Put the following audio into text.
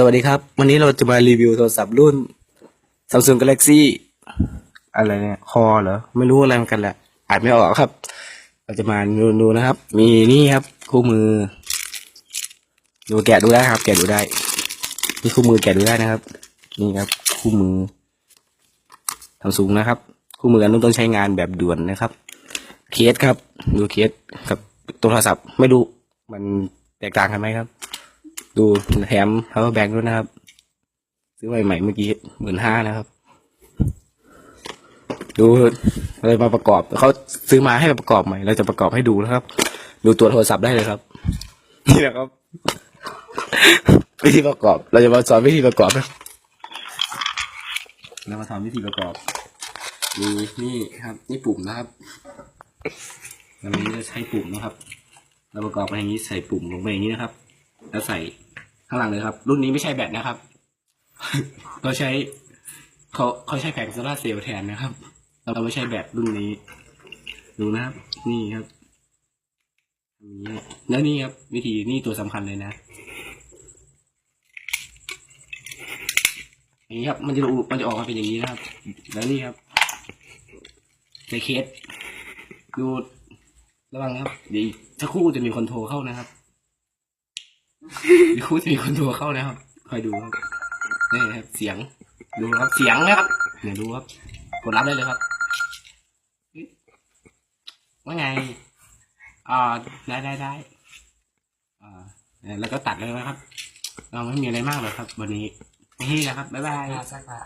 สวัสดีครับ วันนี้เราจะมารีวิวโทรศัพท์รุ่น Samsung Galaxy อะไรเนี่ยคอเหรอ ไม่รู้อะไรเหมือนกันแหละอ่านไม่ออกครับ เราจะมาดูดูนะครับ มีนี่ครับ คู่มือ ดูแกะดูได้ครับ แกะดูได้นี่คู่มือแกะดูได้นะครับ นี่ครับ คู่มือ Samsung นะครับ คู่มืออันนู้นต้องใช้งานแบบด่วนนะครับ เคสครับ ดูเคสกับโทรศัพท์ไม่รู้มันแตกต่างกันไหมครับ ดูแถม power bank ด้วยนะครับ ซื้อใหม่ๆเมื่อกี้หมื่นห้านะครับ ดูอะไรมาประกอบเขาซื้อมาให้มาประกอบใหม่ เราจะประกอบให้ดูนะครับ ดูตัวโทรศัพท์ได้เลยครับ นี่นะครับ วิธีประกอบ เราจะมาสอนวิธีประกอบนะเรามาสอนวิธีประกอบมีนี่ครับ นี่ปุ่มนะครับเราจะใช้ปุ่มนะครับเราประกอบไปอย่างนี้ใส่ปุ่มลงไปอย่างนี้นะครับ แล้วใส่ ข้างหลังเลยครับ รุ่นนี้ไม่ใช่แบตนะครับ เราใช้เขาเขาใช้แผงโซลาเซลล์แทนนะครับ เราไม่ใช่แบตรุ่นนี้ ดูนะครับ นี่ครับนนี้แล้วนี่ครับ วิธีนี่ตัวสำคัญเลยนะอย่างนี้ครับ มันจะมันจะออกมาเป็นอย่างนี้นะครับ แล้วนี่ครับในเคสดูระวังนะครับ เดี๋ยวสักครู่จะมีคนโทรเข้านะครับ อีกครู่จะมีคนโทรเข้านะครับคอยดูครับนี่ครับ เสียง ดูครับเสียงนะครับเดี๋ยวดูครับกดรับได้เลยครับว่าไงอ่าได้ได้ได้อ่าแล้วก็ตัดเลยนะครับเราไม่มีอะไรมากหรอกครับ วันนี้นี่แหละครับบ๊ายบาย สักผ้า